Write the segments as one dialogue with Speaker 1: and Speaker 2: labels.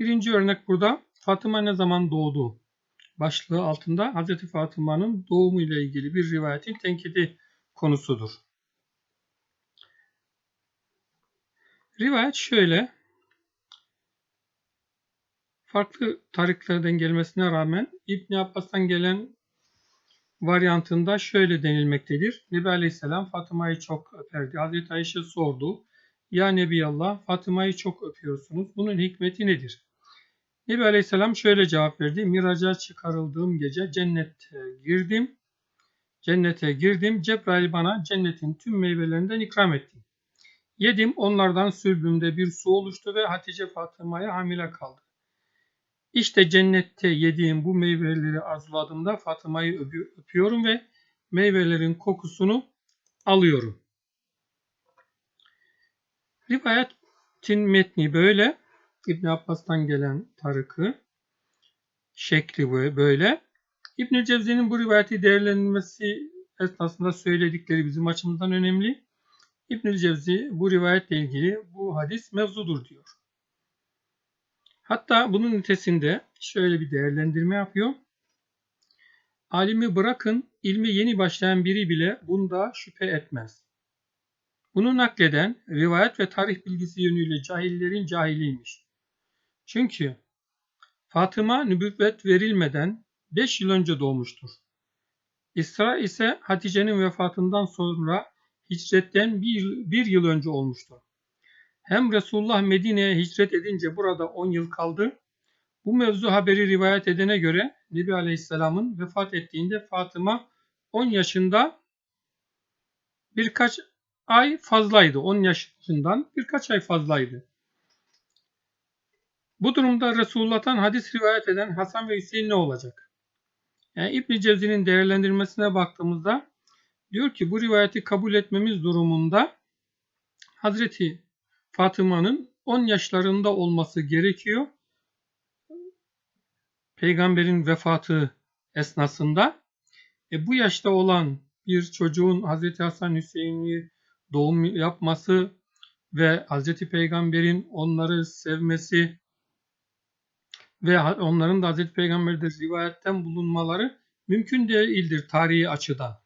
Speaker 1: Birinci örnek burada Fatıma ne zaman doğdu? Başlığı altında Hz. Fatıma'nın doğumu ile ilgili bir rivayetin tenkidi konusudur. Rivayet şöyle. Farklı tariklerden gelmesine rağmen İbn Abbas'tan gelen varyantında şöyle denilmektedir. Nebi Aleyhisselam Fatıma'yı çok öperdi. Hazreti Ayşe sordu. Ya Nebiyallah Fatıma'yı çok öpüyorsunuz. Bunun hikmeti nedir? Nebi Aleyhisselam şöyle cevap verdi. Miraca çıkarıldığım gece cennete girdim. Cennete girdim. Cebrail bana cennetin tüm meyvelerinden ikram etti. Yedim onlardan sülbümde bir su oluştu ve Hatice Fatıma'ya hamile kaldı. İşte cennette yediğim bu meyveleri arzuladığımda Fatıma'yı öpüyorum ve meyvelerin kokusunu alıyorum. Rivayetin metni böyle. İbn Abbas'tan gelen tarıkı şekli böyle. İbn Cevzi'nin bu rivayeti değerlendirmesi esnasında söyledikleri bizim açımızdan önemli. İbn Cevzi bu rivayetle ilgili bu hadis mevzudur diyor. Hatta bunun ötesinde şöyle bir değerlendirme yapıyor. Alimi bırakın, ilmi yeni başlayan biri bile bunda şüphe etmez. Bunu nakleden rivayet ve tarih bilgisi yönüyle cahillerin cahiliymiş. Çünkü Fatıma nübüvvet verilmeden 5 yıl önce doğmuştur. İsra ise Hatice'nin vefatından sonra hicretten bir yıl, yıl önce olmuştur. Hem Resulullah Medine'ye hicret edince burada 10 yıl kaldı. Bu mevzu haberi rivayet edene göre Nebi Aleyhisselam'ın vefat ettiğinde Fatıma 10 yaşında birkaç ay fazlaydı. 10 yaşından birkaç ay fazlaydı. Bu durumda Resulullah'tan hadis rivayet eden Hasan ve Hüseyin ne olacak? Yani İbn Cevzi'nin değerlendirmesine baktığımızda diyor ki bu rivayeti kabul etmemiz durumunda Hazreti Fatıma'nın 10 yaşlarında olması gerekiyor. Peygamberin vefatı esnasında e, bu yaşta olan bir çocuğun Hazreti Hasan Hüseyin'i doğum yapması ve Hazreti Peygamber'in onları sevmesi ve onların da Hazreti Peygamber'de rivayetten bulunmaları mümkün değildir tarihi açıdan.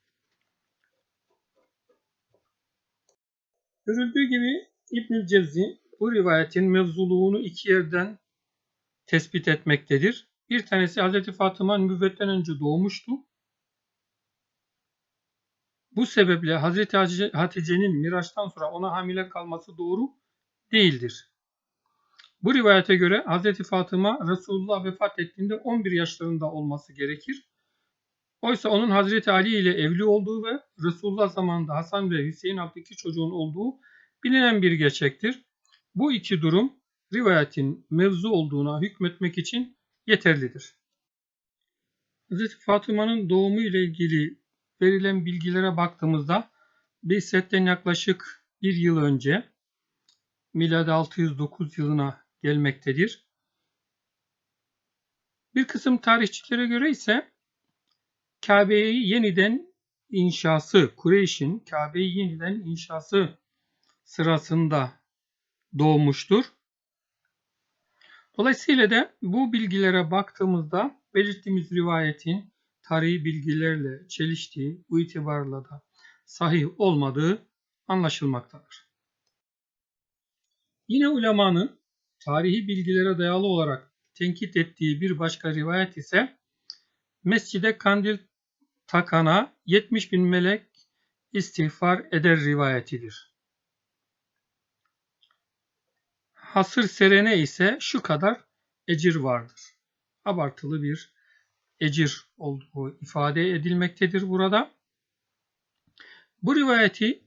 Speaker 1: Görüldüğü gibi İbnül Cevzi bu rivayetin mevzuluğunu iki yerden tespit etmektedir. Bir tanesi Hz. Fatıma nübüvvetten önce doğmuştu. Bu sebeple Hz. Hatice'nin Miraç'tan sonra ona hamile kalması doğru değildir. Bu rivayete göre Hz. Fatıma Resulullah vefat ettiğinde 11 yaşlarında olması gerekir. Oysa onun Hazreti Ali ile evli olduğu ve Resulullah zamanında Hasan ve Hüseyin adlı iki çocuğun olduğu bilinen bir gerçektir. Bu iki durum rivayetin mevzu olduğuna hükmetmek için yeterlidir. Hz. Fatıma'nın doğumu ile ilgili verilen bilgilere baktığımızda Behset'ten yaklaşık bir yıl önce miladi 609 yılına gelmektedir. Bir kısım tarihçilere göre ise Kabe'yi yeniden inşası, Kureyş'in Kabe'yi yeniden inşası sırasında doğmuştur. Dolayısıyla da bu bilgilere baktığımızda belirttiğimiz rivayetin tarihi bilgilerle çeliştiği, bu itibarla da sahih olmadığı anlaşılmaktadır. Yine ulemanın tarihi bilgilere dayalı olarak tenkit ettiği bir başka rivayet ise mescide kandil takana 70 bin melek istiğfar eder rivayetidir. Hasır serene ise şu kadar ecir vardır. Abartılı bir ecir olduğu ifade edilmektedir burada. Bu rivayeti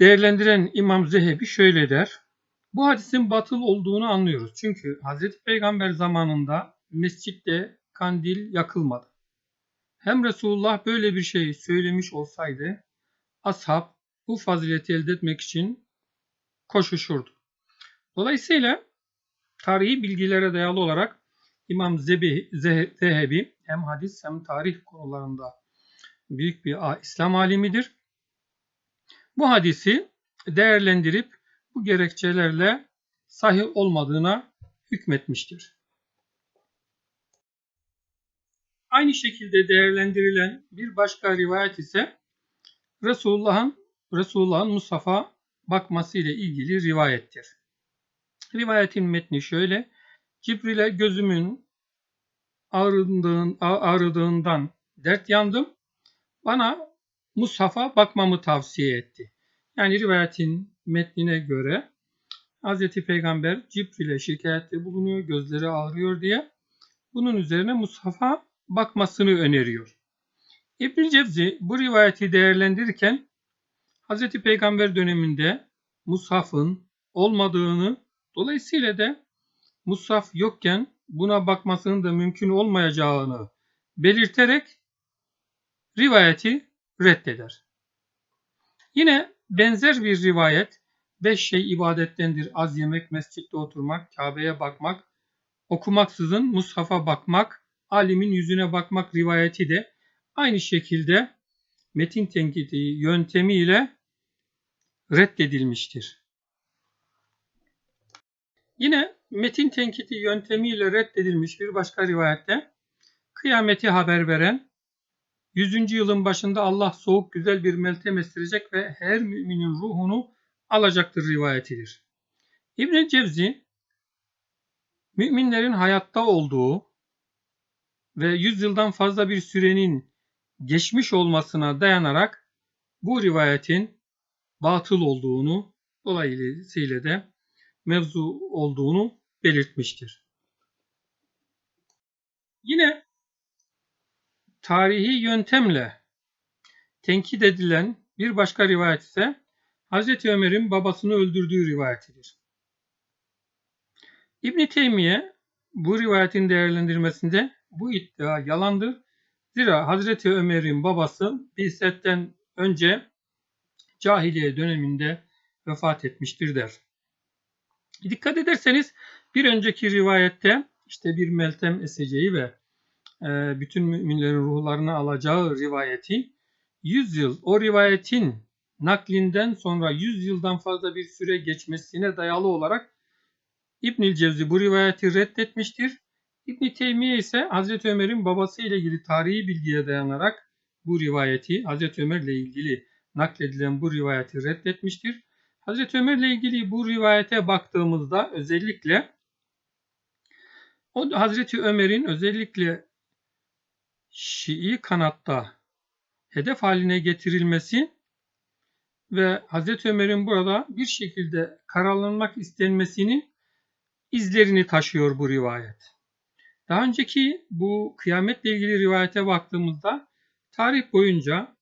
Speaker 1: değerlendiren İmam Zehebi şöyle der. Bu hadisin batıl olduğunu anlıyoruz. Çünkü Hz. Peygamber zamanında mescitte kandil yakılmadı. Hem Resulullah böyle bir şey söylemiş olsaydı ashab bu fazileti elde etmek için koşuşurdu. Dolayısıyla tarihi bilgilere dayalı olarak İmam Zehebi hem hadis hem tarih konularında büyük bir İslam alimidir. Bu hadisi değerlendirip bu gerekçelerle sahih olmadığına hükmetmiştir. Aynı şekilde değerlendirilen bir başka rivayet ise Resulullah'ın Resulullah'ın Mustafa bakması ile ilgili rivayettir. Rivayetin metni şöyle. Cibril'e gözümün ağrıdığın, ağrıdığından dert yandım. Bana Mushaf'a bakmamı tavsiye etti. Yani rivayetin metnine göre Hz. Peygamber Cibril'e şikayette bulunuyor, gözleri ağrıyor diye. Bunun üzerine Mushaf'a bakmasını öneriyor. İbn Cevzi bu rivayeti değerlendirirken Hz. Peygamber döneminde Mushaf'ın olmadığını dolayısıyla da Mushaf yokken buna bakmasının da mümkün olmayacağını belirterek rivayeti reddeder. Yine benzer bir rivayet beş şey ibadettendir. Az yemek, mescitte oturmak, Kabe'ye bakmak, okumaksızın Mushaf'a bakmak, alimin yüzüne bakmak rivayeti de aynı şekilde metin tenkidi yöntemiyle reddedilmiştir. Yine metin tenkidi yöntemiyle reddedilmiş bir başka rivayette kıyameti haber veren 100. yılın başında Allah soğuk güzel bir meltem estirecek ve her müminin ruhunu alacaktır rivayetidir. İbn Cevzi müminlerin hayatta olduğu ve 100 yıldan fazla bir sürenin geçmiş olmasına dayanarak bu rivayetin batıl olduğunu dolayısıyla da mevzu olduğunu belirtmiştir. Yine tarihi yöntemle tenkit edilen bir başka rivayet ise Hz. Ömer'in babasını öldürdüğü rivayetidir. İbn Teymiye bu rivayetin değerlendirmesinde bu iddia yalandır. Zira Hazreti Ömer'in babası Bilset'ten önce cahiliye döneminde vefat etmiştir der. Dikkat ederseniz bir önceki rivayette işte bir meltem eseceği ve bütün müminlerin ruhlarını alacağı rivayeti 100 yıl o rivayetin naklinden sonra 100 yıldan fazla bir süre geçmesine dayalı olarak İbnül Cevzi bu rivayeti reddetmiştir. İbn Teymiye ise Hazreti Ömer'in babası ile ilgili tarihi bilgiye dayanarak bu rivayeti Hazreti Ömer ile ilgili nakledilen bu rivayeti reddetmiştir. Hazreti Ömer ile ilgili bu rivayete baktığımızda özellikle o Hazreti Ömer'in özellikle Şii kanatta hedef haline getirilmesi ve Hazreti Ömer'in burada bir şekilde karalanmak istenmesinin izlerini taşıyor bu rivayet. Daha önceki bu kıyametle ilgili rivayete baktığımızda tarih boyunca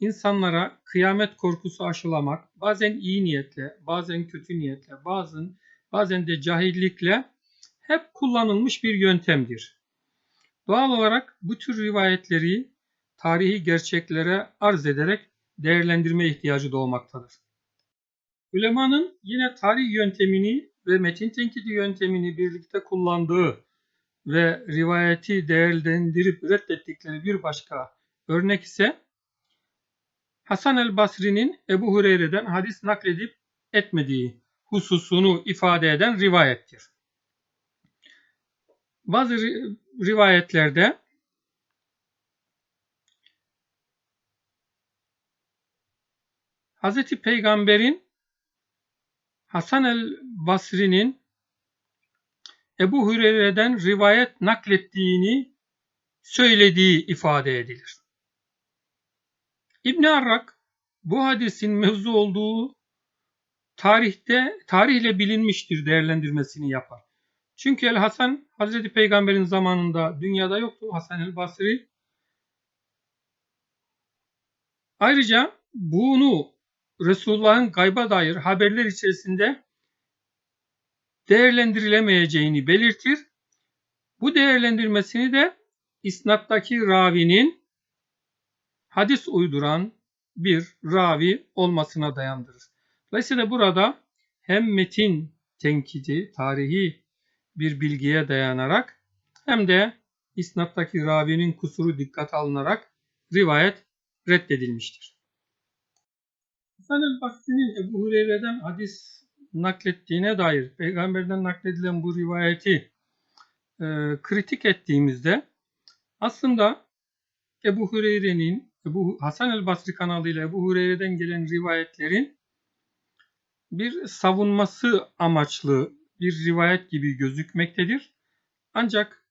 Speaker 1: insanlara kıyamet korkusu aşılamak bazen iyi niyetle, bazen kötü niyetle, bazen bazen de cahillikle hep kullanılmış bir yöntemdir. Doğal olarak bu tür rivayetleri tarihi gerçeklere arz ederek değerlendirme ihtiyacı doğmaktadır. Ulemanın yine tarih yöntemini ve metin tenkidi yöntemini birlikte kullandığı ve rivayeti değerlendirip reddettikleri bir başka örnek ise Hasan el Basri'nin Ebu Hureyre'den hadis nakledip etmediği hususunu ifade eden rivayettir. Bazı rivayetlerde Hz. Peygamber'in Hasan el Basri'nin Ebu Hureyre'den rivayet naklettiğini söylediği ifade edilir. İbn Arrak bu hadisin mevzu olduğu tarihte tarihle bilinmiştir değerlendirmesini yapar. Çünkü El Hasan Hazreti Peygamber'in zamanında dünyada yoktu Hasan el Basri. Ayrıca bunu Resulullah'ın gayba dair haberler içerisinde değerlendirilemeyeceğini belirtir. Bu değerlendirmesini de isnattaki ravinin hadis uyduran bir ravi olmasına dayandırır. Dolayısıyla burada hem metin tenkidi, tarihi bir bilgiye dayanarak hem de isnattaki ravinin kusuru dikkat alınarak rivayet reddedilmiştir. Hasan Basri'nin Ebu Hureyre'den hadis naklettiğine dair peygamberden nakledilen bu rivayeti e, kritik ettiğimizde aslında Ebu Hureyre'nin Ebu Hasan el Basri kanalıyla Ebu Hureyre'den gelen rivayetlerin bir savunması amaçlı bir rivayet gibi gözükmektedir. Ancak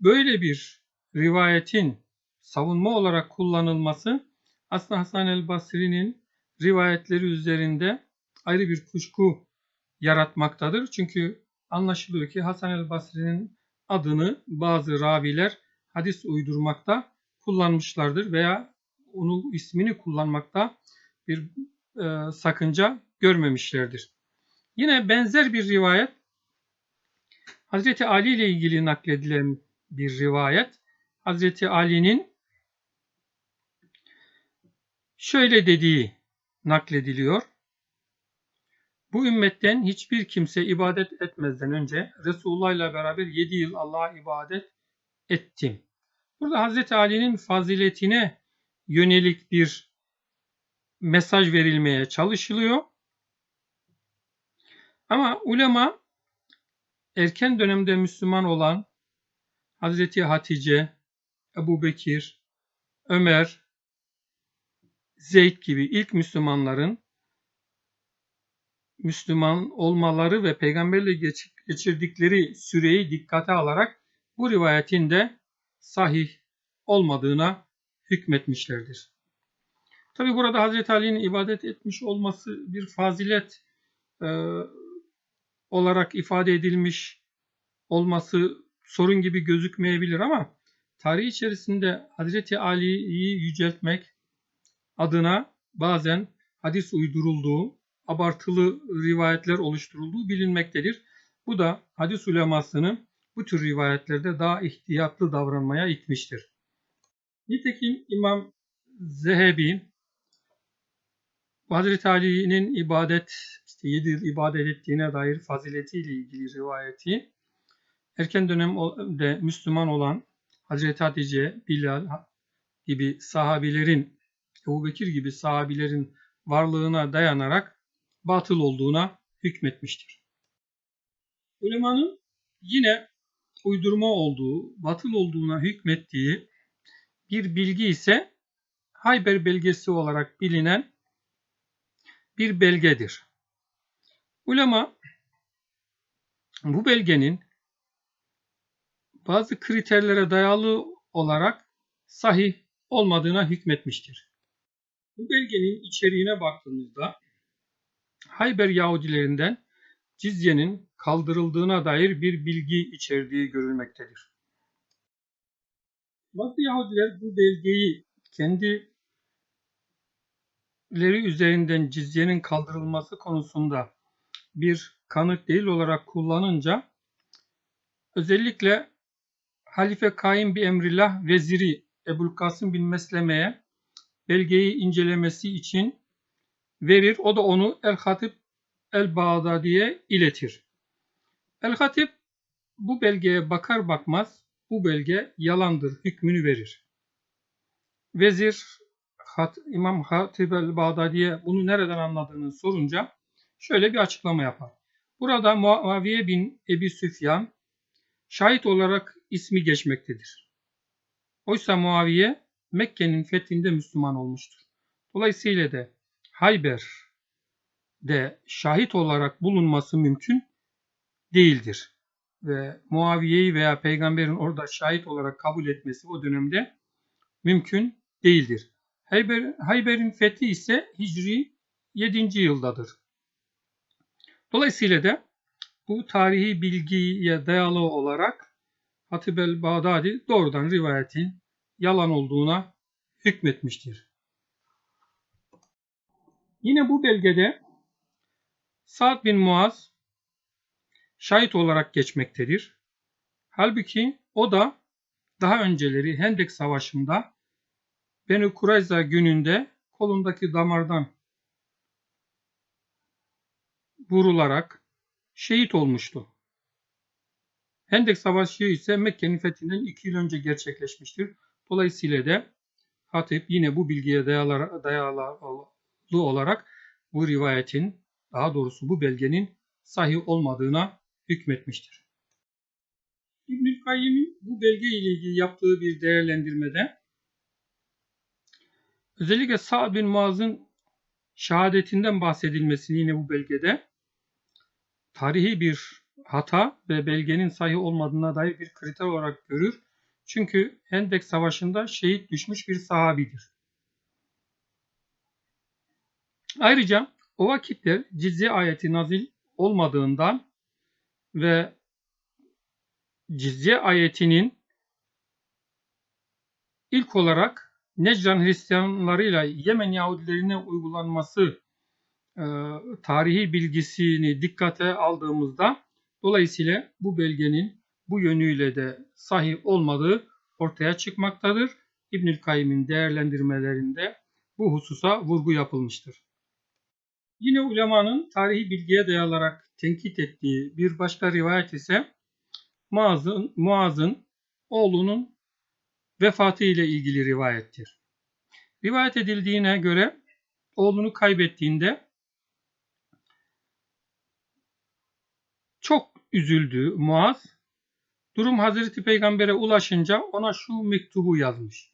Speaker 1: böyle bir rivayetin savunma olarak kullanılması aslında Hasan el Basri'nin rivayetleri üzerinde ayrı bir kuşku yaratmaktadır. Çünkü anlaşılıyor ki Hasan el Basri'nin adını bazı raviler hadis uydurmakta kullanmışlardır veya onun ismini kullanmakta bir e, sakınca görmemişlerdir. Yine benzer bir rivayet Hazreti Ali ile ilgili nakledilen bir rivayet. Hazreti Ali'nin şöyle dediği naklediliyor. Bu ümmetten hiçbir kimse ibadet etmezden önce Resulullah ile beraber 7 yıl Allah'a ibadet ettim. Burada Hazreti Ali'nin faziletine yönelik bir mesaj verilmeye çalışılıyor. Ama ulema erken dönemde Müslüman olan Hazreti Hatice, Ebu Bekir, Ömer, Zeyd gibi ilk Müslümanların Müslüman olmaları ve peygamberle geçirdikleri süreyi dikkate alarak bu rivayetin de sahih olmadığına hükmetmişlerdir. Tabi burada Hazreti Ali'nin ibadet etmiş olması bir fazilet olarak ifade edilmiş olması sorun gibi gözükmeyebilir ama tarih içerisinde Hazreti Ali'yi yüceltmek adına bazen hadis uydurulduğu, abartılı rivayetler oluşturulduğu bilinmektedir. Bu da hadis ulemasını bu tür rivayetlerde daha ihtiyatlı davranmaya itmiştir. Nitekim İmam Zehebi Hazreti Ali'nin ibadet, işte 7 yıl ibadet ettiğine dair faziletiyle ilgili rivayeti erken dönemde Müslüman olan Hazreti Hatice, Bilal gibi sahabilerin, Ebu Bekir gibi sahabilerin varlığına dayanarak batıl olduğuna hükmetmiştir. Ulemanın yine uydurma olduğu, batıl olduğuna hükmettiği bir bilgi ise Hayber belgesi olarak bilinen bir belgedir. Ulema bu belgenin bazı kriterlere dayalı olarak sahih olmadığına hükmetmiştir. Bu belgenin içeriğine baktığımızda Hayber Yahudilerinden cizyenin kaldırıldığına dair bir bilgi içerdiği görülmektedir. Bazı Yahudiler bu belgeyi kendileri üzerinden cizyenin kaldırılması konusunda bir kanıt değil olarak kullanınca özellikle Halife Kaim bir emrillah veziri Ebul Kasım bin Mesleme'ye belgeyi incelemesi için verir. O da onu El-Hatip El-Bağdadi'ye iletir. El-Hatip bu belgeye bakar bakmaz bu belge yalandır hükmünü verir. Vezir Hat, İmam Hatib el-Bağdadi'ye bunu nereden anladığını sorunca şöyle bir açıklama yapar. Burada Muaviye bin Ebi Süfyan şahit olarak ismi geçmektedir. Oysa Muaviye Mekke'nin fethinde Müslüman olmuştur. Dolayısıyla da Hayber'de şahit olarak bulunması mümkün değildir. Ve Muaviye'yi veya peygamberin orada şahit olarak kabul etmesi o dönemde mümkün değildir. Hayber, Hayber'in fethi ise Hicri 7. yıldadır. Dolayısıyla da bu tarihi bilgiye dayalı olarak Hatib el-Bağdadi doğrudan rivayetin yalan olduğuna hükmetmiştir. Yine bu belgede Sa'd bin Muaz şahit olarak geçmektedir. Halbuki o da daha önceleri Hendek Savaşı'nda Beni Kurayza gününde kolundaki damardan vurularak şehit olmuştu. Hendek Savaşı ise Mekke'nin fethinden iki yıl önce gerçekleşmiştir. Dolayısıyla da Hatip yine bu bilgiye dayalı, dayalı olarak bu rivayetin, daha doğrusu bu belgenin sahih olmadığına hükmetmiştir. İbnül Kayyim'in bu belge ile ilgili yaptığı bir değerlendirmede özellikle Sa'd bin Muaz'ın şehadetinden bahsedilmesini yine bu belgede tarihi bir hata ve belgenin sahih olmadığına dair bir kriter olarak görür. Çünkü Hendek Savaşı'nda şehit düşmüş bir sahabidir. Ayrıca o vakitler cizye ayeti nazil olmadığından ve cizye ayetinin ilk olarak Necran Hristiyanlarıyla Yemen Yahudilerine uygulanması e, tarihi bilgisini dikkate aldığımızda dolayısıyla bu belgenin bu yönüyle de sahih olmadığı ortaya çıkmaktadır. İbnül Kayyim'in değerlendirmelerinde bu hususa vurgu yapılmıştır. Yine ulemanın tarihi bilgiye dayalarak tenkit ettiği bir başka rivayet ise Muaz'ın, Muaz'ın oğlunun vefatı ile ilgili rivayettir. Rivayet edildiğine göre oğlunu kaybettiğinde çok üzüldü Muaz. Durum Hazreti Peygamber'e ulaşınca ona şu mektubu yazmış.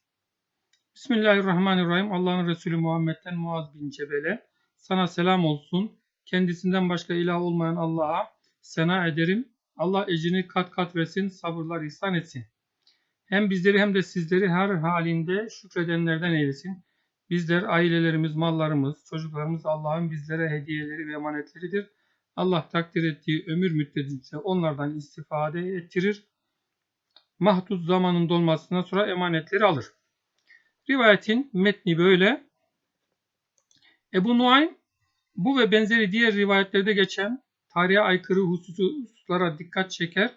Speaker 1: Bismillahirrahmanirrahim. Allah'ın Resulü Muhammed'den Muaz bin Cebel'e sana selam olsun. Kendisinden başka ilah olmayan Allah'a sena ederim. Allah ecrini kat kat versin, sabırlar ihsan etsin. Hem bizleri hem de sizleri her halinde şükredenlerden eylesin. Bizler, ailelerimiz, mallarımız, çocuklarımız Allah'ın bizlere hediyeleri ve emanetleridir. Allah takdir ettiği ömür müddetinde onlardan istifade ettirir. Mahdut zamanın dolmasından sonra emanetleri alır. Rivayetin metni böyle. Ebu Nuaym bu ve benzeri diğer rivayetlerde geçen tarihe aykırı hususlara dikkat çeker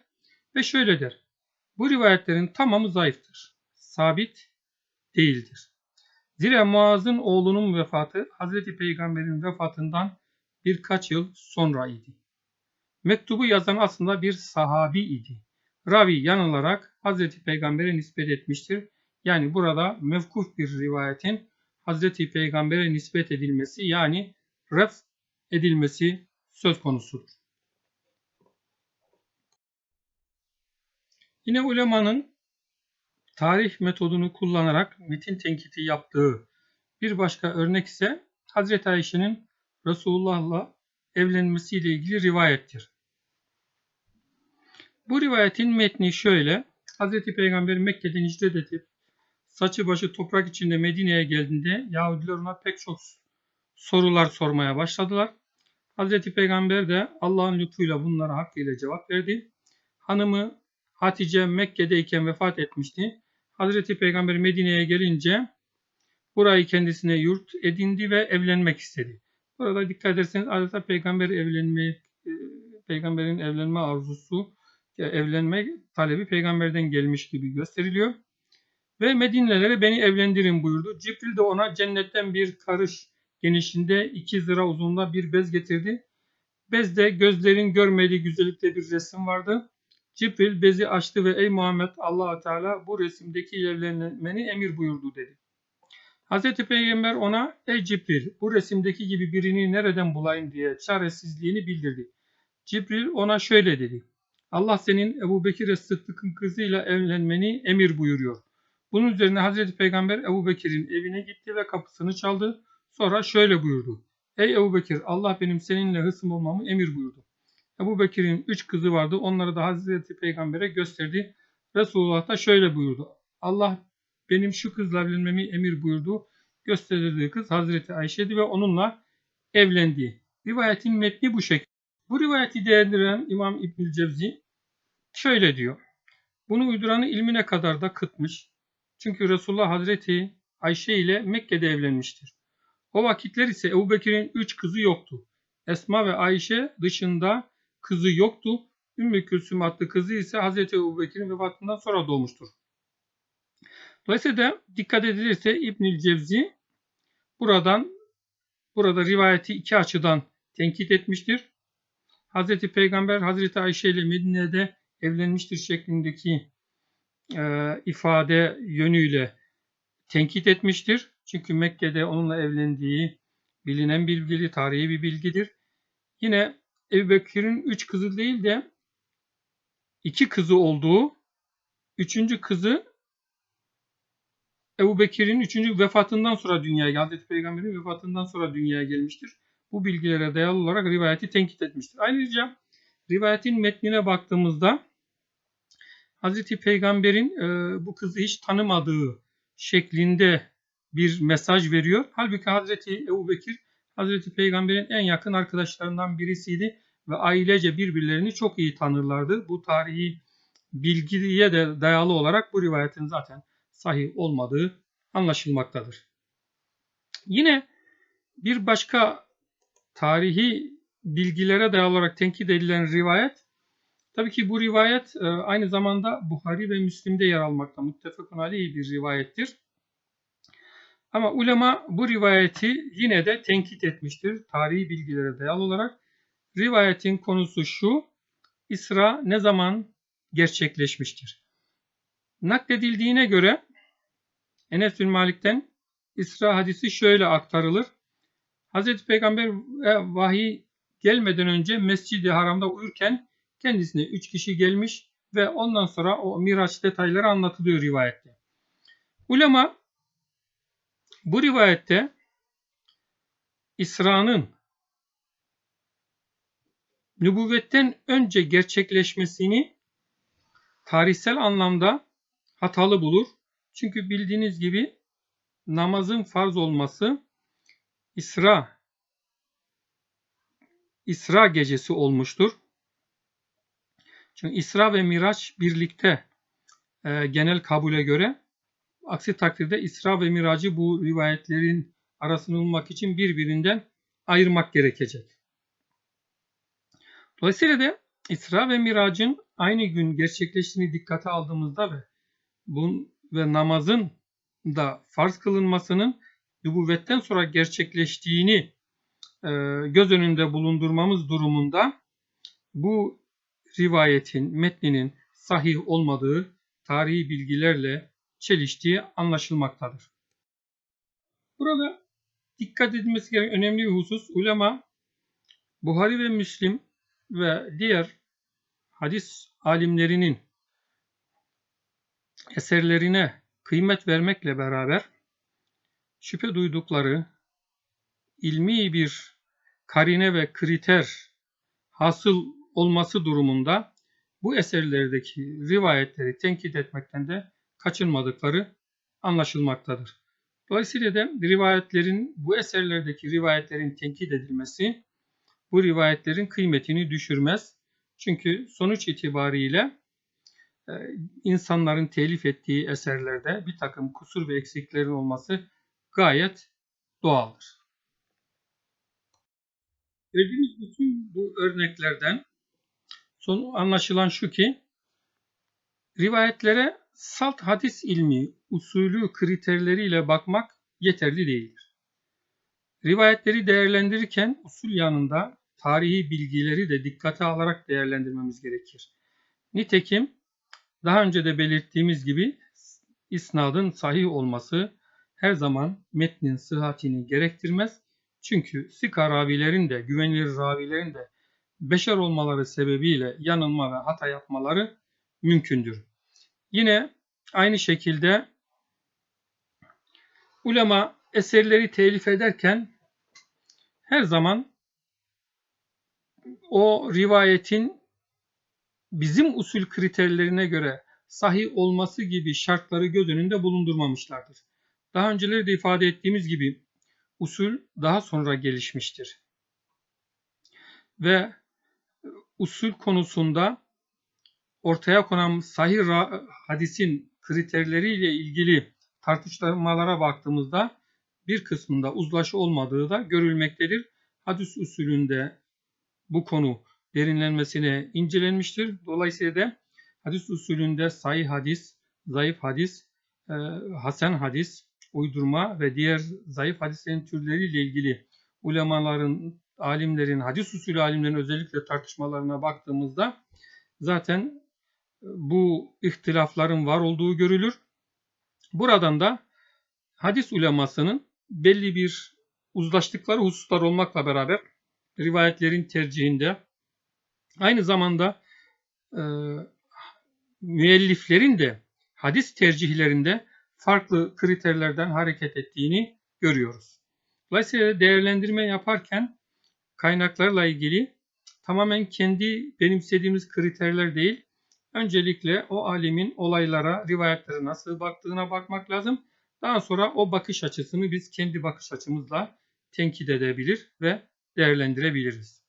Speaker 1: ve şöyle der. Bu rivayetlerin tamamı zayıftır. Sabit değildir. Zira Muaz'ın oğlunun vefatı Hazreti Peygamber'in vefatından birkaç yıl sonra idi. Mektubu yazan aslında bir sahabi idi. Ravi yanılarak Hazreti Peygamber'e nispet etmiştir. Yani burada mevkuf bir rivayetin Hazreti Peygamber'e nispet edilmesi yani ref edilmesi söz konusudur. Yine ulemanın tarih metodunu kullanarak metin tenkiti yaptığı bir başka örnek ise Hazreti Ayşe'nin Resulullah'la evlenmesiyle ilgili rivayettir. Bu rivayetin metni şöyle. Hazreti Peygamber Mekke'den hicret edip saçı başı toprak içinde Medine'ye geldiğinde Yahudiler ona pek çok sorular sormaya başladılar. Hazreti Peygamber de Allah'ın lütfuyla bunlara hakkıyla cevap verdi. Hanımı Hatice Mekke'deyken vefat etmişti. Hazreti Peygamber Medine'ye gelince burayı kendisine yurt edindi ve evlenmek istedi. Burada dikkat ederseniz adeta peygamber evlenme e, peygamberin evlenme arzusu evlenme talebi peygamberden gelmiş gibi gösteriliyor. Ve Medinelilere beni evlendirin buyurdu. Cibril de ona cennetten bir karış genişliğinde iki zira uzunluğunda bir bez getirdi. Bezde gözlerin görmediği güzellikte bir resim vardı. Cibril bezi açtı ve ey Muhammed allah Teala bu resimdeki evlenmeni emir buyurdu dedi. Hz. Peygamber ona ey Cibril bu resimdeki gibi birini nereden bulayım diye çaresizliğini bildirdi. Cibril ona şöyle dedi. Allah senin Ebu Bekir Sıddık'ın kızıyla evlenmeni emir buyuruyor. Bunun üzerine Hazreti Peygamber Ebu Bekir'in evine gitti ve kapısını çaldı. Sonra şöyle buyurdu. Ey Ebu Bekir Allah benim seninle hısım olmamı emir buyurdu. Ebu Bekir'in üç kızı vardı. Onları da Hazreti Peygamber'e gösterdi. Resulullah da şöyle buyurdu. Allah benim şu kızla evlenmemi emir buyurdu. Gösterildiği kız Hazreti Ayşe'di ve onunla evlendi. Rivayetin metni bu şekilde. Bu rivayeti değerlendiren İmam İbnül Cevzi şöyle diyor. Bunu uyduranı ilmine kadar da kıtmış. Çünkü Resulullah Hazreti Ayşe ile Mekke'de evlenmiştir. O vakitler ise Ebu Bekir'in üç kızı yoktu. Esma ve Ayşe dışında kızı yoktu. Ümmü Külsüm adlı kızı ise Hazreti Ebu Bekir'in vefatından sonra doğmuştur. Dolayısıyla dikkat edilirse İbnül Cevzi buradan burada rivayeti iki açıdan tenkit etmiştir. Hazreti Peygamber Hazreti Ayşe ile Medine'de evlenmiştir şeklindeki e, ifade yönüyle tenkit etmiştir. Çünkü Mekke'de onunla evlendiği bilinen bir bilgi, tarihi bir bilgidir. Yine Ebu Bekir'in üç kızı değil de iki kızı olduğu, üçüncü kızı Ebu Bekir'in üçüncü vefatından sonra dünyaya geldi. Hazreti Peygamber'in vefatından sonra dünyaya gelmiştir. Bu bilgilere dayalı olarak rivayeti tenkit etmiştir. Ayrıca rivayetin metnine baktığımızda Hazreti Peygamber'in e, bu kızı hiç tanımadığı şeklinde bir mesaj veriyor. Halbuki Hazreti Ebu Bekir Hazreti Peygamber'in en yakın arkadaşlarından birisiydi ve ailece birbirlerini çok iyi tanırlardı. Bu tarihi bilgiye de dayalı olarak bu rivayetin zaten sahih olmadığı anlaşılmaktadır. Yine bir başka tarihi bilgilere dayalı olarak tenkit edilen rivayet tabii ki bu rivayet e, aynı zamanda Buhari ve Müslim'de yer almakta. Muttefakun aleyhi bir rivayettir. Ama ulema bu rivayeti yine de tenkit etmiştir tarihi bilgilere dayalı olarak. Rivayetin konusu şu, İsra ne zaman gerçekleşmiştir? Nakledildiğine göre Enes bin Malik'ten İsra hadisi şöyle aktarılır. Hz. Peygamber vahiy gelmeden önce Mescid-i Haram'da uyurken kendisine üç kişi gelmiş ve ondan sonra o Miraç detayları anlatılıyor rivayette. Ulema bu rivayette İsra'nın nübüvvetten önce gerçekleşmesini tarihsel anlamda hatalı bulur. Çünkü bildiğiniz gibi namazın farz olması İsra İsra gecesi olmuştur. Çünkü İsra ve Miraç birlikte e, genel kabule göre aksi takdirde İsra ve Miracı bu rivayetlerin arasını bulmak için birbirinden ayırmak gerekecek. Dolayısıyla da İsra ve Mirac'ın aynı gün gerçekleştiğini dikkate aldığımızda ve bun ve namazın da farz kılınmasının nübüvvetten sonra gerçekleştiğini e, göz önünde bulundurmamız durumunda bu rivayetin, metninin sahih olmadığı tarihi bilgilerle çeliştiği anlaşılmaktadır. Burada dikkat edilmesi gereken önemli bir husus ulema Buhari ve Müslim ve diğer hadis alimlerinin eserlerine kıymet vermekle beraber şüphe duydukları ilmi bir karine ve kriter hasıl olması durumunda bu eserlerdeki rivayetleri tenkit etmekten de kaçınmadıkları anlaşılmaktadır. Dolayısıyla da rivayetlerin bu eserlerdeki rivayetlerin tenkit edilmesi bu rivayetlerin kıymetini düşürmez. Çünkü sonuç itibariyle insanların telif ettiği eserlerde bir takım kusur ve eksiklerin olması gayet doğaldır. Verdiğimiz bütün bu örneklerden son anlaşılan şu ki rivayetlere salt hadis ilmi usulü kriterleriyle bakmak yeterli değildir. Rivayetleri değerlendirirken usul yanında tarihi bilgileri de dikkate alarak değerlendirmemiz gerekir. Nitekim daha önce de belirttiğimiz gibi isnadın sahih olması her zaman metnin sıhhatini gerektirmez. Çünkü sika ravilerin de güvenilir ravilerin de beşer olmaları sebebiyle yanılma ve hata yapmaları mümkündür. Yine aynı şekilde ulema eserleri telif ederken her zaman o rivayetin bizim usul kriterlerine göre sahih olması gibi şartları göz önünde bulundurmamışlardır. Daha önceleri de ifade ettiğimiz gibi usul daha sonra gelişmiştir. Ve usul konusunda ortaya konan sahih hadisin kriterleriyle ilgili tartışmalara baktığımızda bir kısmında uzlaşı olmadığı da görülmektedir. Hadis usulünde bu konu derinlenmesine incelenmiştir. Dolayısıyla da hadis usulünde sahih hadis, zayıf hadis, e, hasen hadis, uydurma ve diğer zayıf hadislerin türleriyle ilgili ulemaların, alimlerin, hadis usulü alimlerin özellikle tartışmalarına baktığımızda zaten bu ihtilafların var olduğu görülür. Buradan da hadis ulemasının belli bir uzlaştıkları hususlar olmakla beraber rivayetlerin tercihinde Aynı zamanda e, müelliflerin de hadis tercihlerinde farklı kriterlerden hareket ettiğini görüyoruz. Dolayısıyla değerlendirme yaparken kaynaklarla ilgili tamamen kendi benimsediğimiz kriterler değil, öncelikle o alimin olaylara, rivayetlere nasıl baktığına bakmak lazım. Daha sonra o bakış açısını biz kendi bakış açımızla tenkit edebilir ve değerlendirebiliriz.